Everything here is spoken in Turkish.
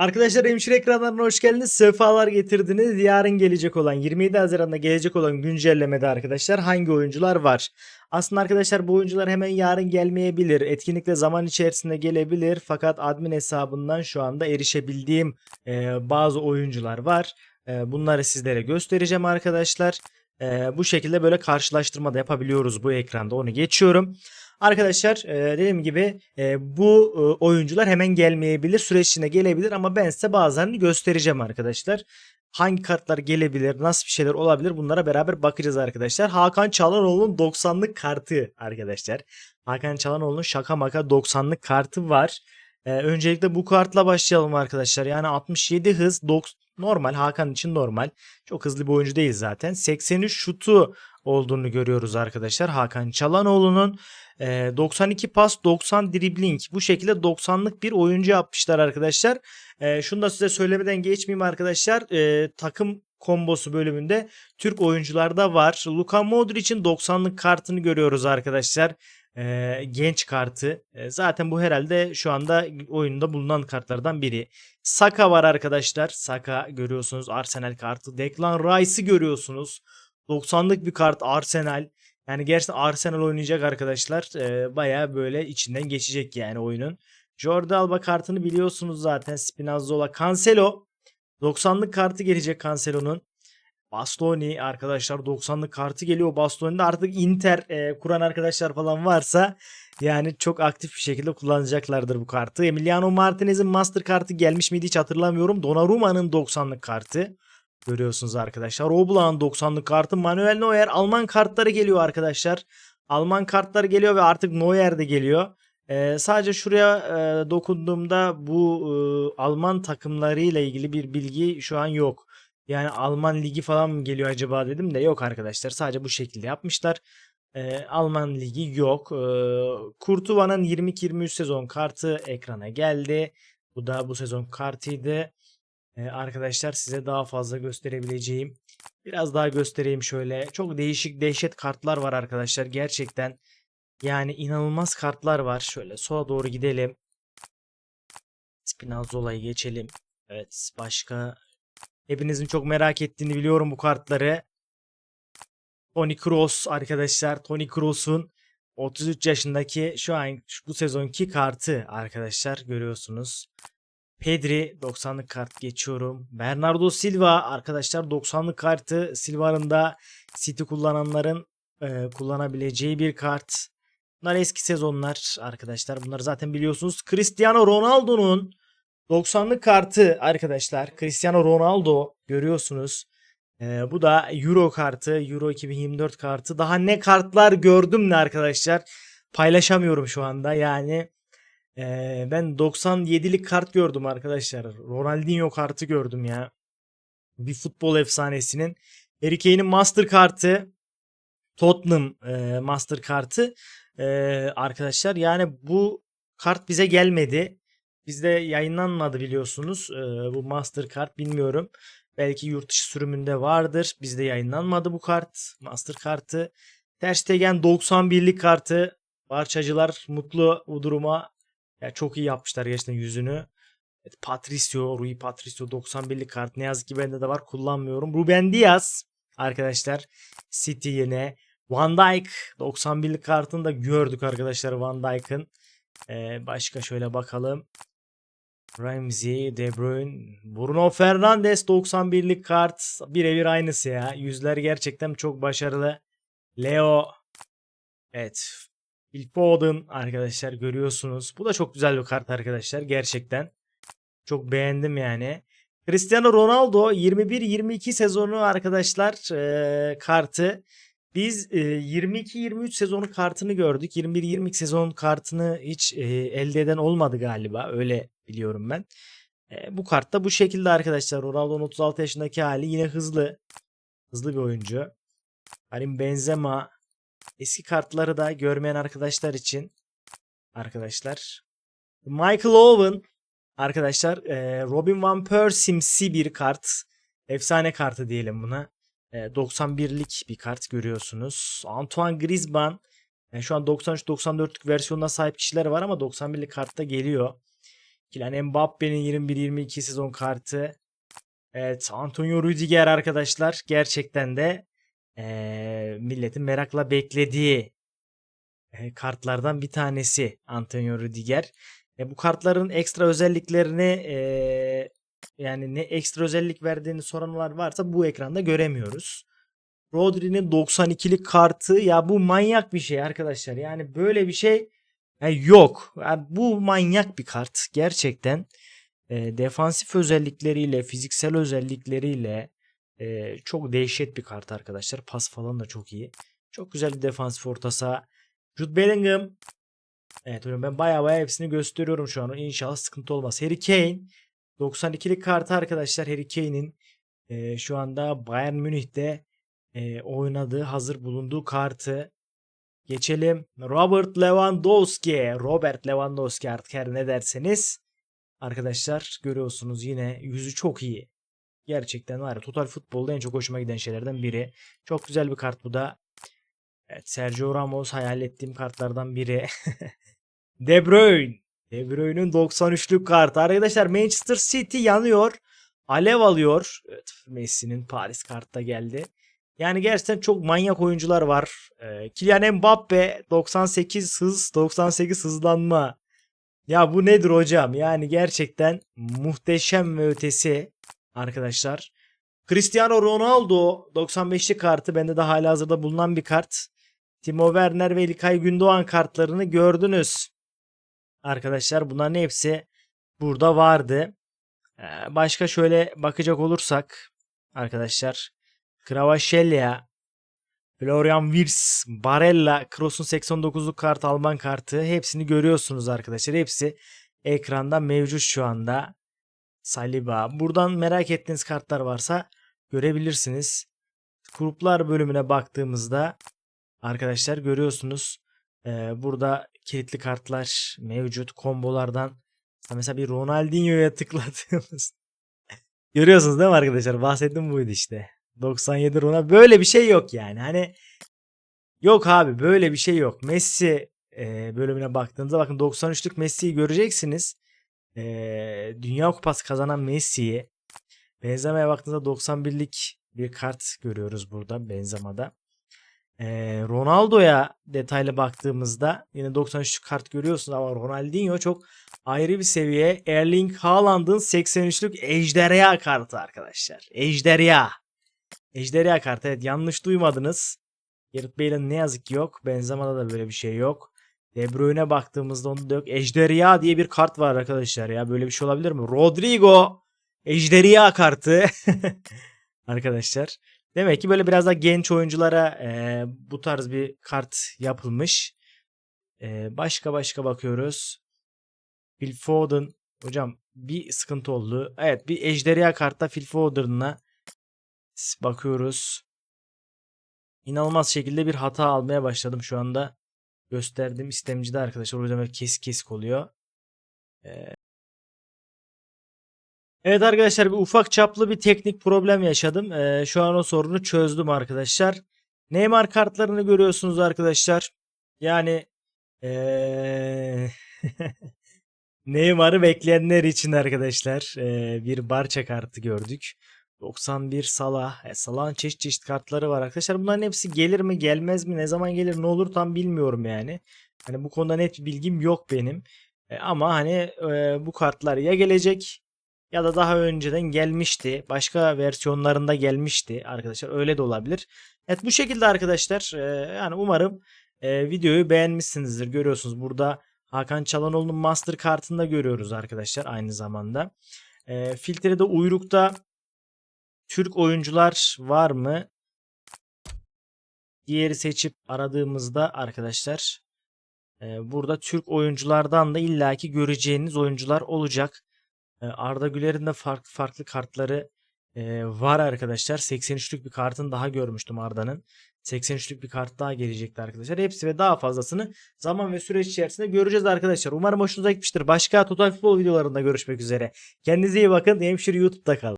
Arkadaşlar hemşire ekranlarına hoş geldiniz. Sefalar getirdiniz. Yarın gelecek olan 27 Haziran'da gelecek olan güncellemede arkadaşlar hangi oyuncular var? Aslında arkadaşlar bu oyuncular hemen yarın gelmeyebilir. Etkinlikle zaman içerisinde gelebilir. Fakat admin hesabından şu anda erişebildiğim e, bazı oyuncular var. E, bunları sizlere göstereceğim arkadaşlar. E, bu şekilde böyle karşılaştırma da yapabiliyoruz bu ekranda. Onu geçiyorum. Arkadaşlar e, dediğim gibi e, bu e, oyuncular hemen gelmeyebilir. Süreç içinde gelebilir ama ben size bazılarını göstereceğim arkadaşlar. Hangi kartlar gelebilir, nasıl bir şeyler olabilir bunlara beraber bakacağız arkadaşlar. Hakan Çalhanoğlu'nun 90'lık kartı arkadaşlar. Hakan Çalhanoğlu'nun şaka maka 90'lık kartı var. E, öncelikle bu kartla başlayalım arkadaşlar. Yani 67 hız 90 normal Hakan için normal. Çok hızlı bir oyuncu değil zaten. 83 şutu olduğunu görüyoruz arkadaşlar. Hakan Çalhanoğlu'nun e, 92 pas 90 dribbling bu şekilde 90'lık bir oyuncu yapmışlar arkadaşlar. Şunu da size söylemeden geçmeyeyim arkadaşlar. Takım kombosu bölümünde Türk oyuncularda var. Luka Modric'in 90'lık kartını görüyoruz arkadaşlar. E, genç kartı. E, zaten bu herhalde şu anda oyunda bulunan kartlardan biri. Saka var arkadaşlar. Saka görüyorsunuz. Arsenal kartı. Declan Rice'ı görüyorsunuz. 90'lık bir kart Arsenal. Yani gerçekten Arsenal oynayacak arkadaşlar. Ee, Baya böyle içinden geçecek yani oyunun. Jordi Alba kartını biliyorsunuz zaten. Spinazzola. Cancelo. 90'lık kartı gelecek Cancelo'nun. Bastoni arkadaşlar 90'lık kartı geliyor. Bastoni'de artık Inter e, kuran arkadaşlar falan varsa yani çok aktif bir şekilde kullanacaklardır bu kartı. Emiliano Martinez'in master kartı gelmiş miydi hiç hatırlamıyorum. Donnarumma'nın 90'lık kartı. Görüyorsunuz arkadaşlar. Oblak'ın 90'lık kartı. Manuel Neuer Alman kartları geliyor arkadaşlar. Alman kartları geliyor ve artık Neuer de geliyor. Ee, sadece şuraya e, dokunduğumda bu e, Alman takımlarıyla ilgili bir bilgi şu an yok. Yani Alman ligi falan mı geliyor acaba dedim de yok arkadaşlar. Sadece bu şekilde yapmışlar. Ee, Alman ligi yok. Ee, Kurtuva'nın 22-23 sezon kartı ekrana geldi. Bu da bu sezon kartıydı. Ee, arkadaşlar size daha fazla gösterebileceğim. Biraz daha göstereyim şöyle. Çok değişik dehşet kartlar var arkadaşlar. Gerçekten yani inanılmaz kartlar var. Şöyle sola doğru gidelim. Spinazzola'yı geçelim. Evet başka hepinizin çok merak ettiğini biliyorum bu kartları. Toni Kroos arkadaşlar. Toni Kroos'un 33 yaşındaki şu an bu sezonki kartı arkadaşlar görüyorsunuz. Pedri 90'lık kart geçiyorum. Bernardo Silva arkadaşlar 90'lık kartı Silva'nın da City kullananların e, kullanabileceği bir kart. Bunlar eski sezonlar arkadaşlar. Bunları zaten biliyorsunuz. Cristiano Ronaldo'nun 90'lık kartı arkadaşlar. Cristiano Ronaldo görüyorsunuz. E, bu da Euro kartı. Euro 2024 kartı. Daha ne kartlar gördüm ne arkadaşlar. Paylaşamıyorum şu anda. Yani ee, ben 97'lik kart gördüm arkadaşlar. Ronaldinho kartı gördüm ya. Bir futbol efsanesinin. Harry Kane'in master kartı. Tottenham e, master kartı. E, arkadaşlar yani bu kart bize gelmedi. Bizde yayınlanmadı biliyorsunuz. E, bu master kart bilmiyorum. Belki yurt dışı sürümünde vardır. Bizde yayınlanmadı bu kart. Master kartı. Ter Stegen 91'lik kartı. Barçacılar mutlu bu duruma ya çok iyi yapmışlar gerçekten yüzünü. Evet, Patricio, Rui Patricio 91'lik kart. Ne yazık ki bende de var kullanmıyorum. Ruben Diaz arkadaşlar City yine. Van Dijk 91'lik kartını da gördük arkadaşlar Van Dijk'ın. Ee, başka şöyle bakalım. Ramsey, De Bruyne, Bruno Fernandes 91'lik kart. Birebir aynısı ya. Yüzler gerçekten çok başarılı. Leo. Evet. Phil Foden arkadaşlar görüyorsunuz. Bu da çok güzel bir kart arkadaşlar gerçekten. Çok beğendim yani. Cristiano Ronaldo 21-22 sezonu arkadaşlar e, kartı. Biz e, 22-23 sezonu kartını gördük. 21-22 sezon kartını hiç e, elde eden olmadı galiba. Öyle biliyorum ben. E, bu kart da bu şekilde arkadaşlar. Ronaldo'nun 36 yaşındaki hali yine hızlı. Hızlı bir oyuncu. Karim Benzema Eski kartları da görmeyen arkadaşlar için arkadaşlar Michael Owen arkadaşlar e, Robin Van Persie'msi bir kart. Efsane kartı diyelim buna. E, 91'lik bir kart görüyorsunuz. Antoine Griezmann yani şu an 93-94'lük versiyonuna sahip kişiler var ama 91'lik kartta geliyor. Kylian Mbappe'nin 21-22 sezon kartı. Evet Antonio Rüdiger arkadaşlar gerçekten de eee, milletin merakla beklediği e, kartlardan bir tanesi Antonio Rüdiger. E, bu kartların ekstra özelliklerini e, yani ne ekstra özellik verdiğini soranlar varsa bu ekranda göremiyoruz. Rodri'nin 92'lik kartı ya bu manyak bir şey arkadaşlar. Yani böyle bir şey yani yok. Yani bu manyak bir kart gerçekten. E, defansif özellikleriyle, fiziksel özellikleriyle e, çok dehşet bir kart arkadaşlar. Pas falan da çok iyi. Çok güzel bir defansif orta saha. Jude Bellingham. Evet hocam ben baya baya hepsini gösteriyorum şu an. İnşallah sıkıntı olmaz. Harry Kane. 92'lik kartı arkadaşlar. Harry Kane'in e, şu anda Bayern Münih'te e, oynadığı, hazır bulunduğu kartı. Geçelim. Robert Lewandowski. Robert Lewandowski artık her ne derseniz. Arkadaşlar görüyorsunuz yine yüzü çok iyi. Gerçekten var ya total futbolda en çok hoşuma giden şeylerden biri. Çok güzel bir kart bu da. Evet Sergio Ramos hayal ettiğim kartlardan biri. De Bruyne. De Bruyne'ün 93'lük kartı. Arkadaşlar Manchester City yanıyor. Alev alıyor. Evet, Messi'nin Paris kartı da geldi. Yani gerçekten çok manyak oyuncular var. Ee, Kylian Mbappe 98 hız, 98 hızlanma. Ya bu nedir hocam? Yani gerçekten muhteşem ve ötesi arkadaşlar. Cristiano Ronaldo 95'lik kartı bende de hala hazırda bulunan bir kart. Timo Werner ve İlkay Gündoğan kartlarını gördünüz. Arkadaşlar bunların hepsi burada vardı. Ee, Başka şöyle bakacak olursak arkadaşlar Kravashelia, Florian Wirtz, Barella, Kroos'un 89'luk kart Alman kartı hepsini görüyorsunuz arkadaşlar. Hepsi ekranda mevcut şu anda. Saliba. Buradan merak ettiğiniz kartlar varsa görebilirsiniz. Gruplar bölümüne baktığımızda arkadaşlar görüyorsunuz. Burada kilitli kartlar mevcut. Kombolardan mesela bir Ronaldinho'ya tıkladığımız Görüyorsunuz değil mi arkadaşlar? Bahsettim buydu işte. 97 Ronaldo. Böyle bir şey yok yani. Hani yok abi böyle bir şey yok. Messi e, bölümüne baktığınızda bakın 93'lük Messi'yi göreceksiniz. E, Dünya Kupası kazanan Messi'yi Benzema'ya baktığınızda 91'lik bir kart görüyoruz burada Benzema'da. E, Ronaldo'ya detaylı baktığımızda yine 93'lük kart görüyorsunuz ama Ronaldinho çok ayrı bir seviye. Erling Haaland'ın 83'lük ejderha kartı arkadaşlar. Ejderha. Ejderha kartı evet yanlış duymadınız. Gareth Bale'ın ne yazık ki yok. Benzema'da da böyle bir şey yok. De Bruyne baktığımızda onda da yok. Ejderha diye bir kart var arkadaşlar ya. Böyle bir şey olabilir mi? Rodrigo. Ejderha kartı. arkadaşlar. Demek ki böyle biraz da genç oyunculara e, bu tarz bir kart yapılmış. E, başka başka bakıyoruz. Phil Foden. Hocam bir sıkıntı oldu. Evet bir ejderha kartta Phil Foden'la bakıyoruz. İnanılmaz şekilde bir hata almaya başladım şu anda. Gösterdim istemcide arkadaşlar. O yüzden böyle kesik kesik oluyor. Ee, Evet arkadaşlar bir ufak çaplı bir teknik problem yaşadım. Ee, şu an o sorunu çözdüm arkadaşlar. Neymar kartlarını görüyorsunuz arkadaşlar. Yani ee... Neymar'ı bekleyenler için arkadaşlar ee, bir Barça kartı gördük. 91 Salah. E, Salah'ın çeşit çeşit kartları var arkadaşlar. Bunların hepsi gelir mi gelmez mi ne zaman gelir ne olur tam bilmiyorum yani. Hani bu konuda net bir bilgim yok benim. E, ama hani e, bu kartlar ya gelecek ya da daha önceden gelmişti. Başka versiyonlarında gelmişti arkadaşlar. Öyle de olabilir. Evet bu şekilde arkadaşlar. e, yani umarım e, videoyu beğenmişsinizdir. Görüyorsunuz burada Hakan Çalhanoğlu'nun master kartını da görüyoruz arkadaşlar aynı zamanda. E, filtrede uyrukta Türk oyuncular var mı? Diğeri seçip aradığımızda arkadaşlar e, burada Türk oyunculardan da illaki göreceğiniz oyuncular olacak. Arda Güler'in de farklı farklı kartları var arkadaşlar. 83'lük bir kartını daha görmüştüm Arda'nın. 83'lük bir kart daha gelecekti arkadaşlar. Hepsi ve daha fazlasını zaman ve süreç içerisinde göreceğiz arkadaşlar. Umarım hoşunuza gitmiştir. Başka Total Futbol videolarında görüşmek üzere. Kendinize iyi bakın. Hemşire YouTube'da kalın.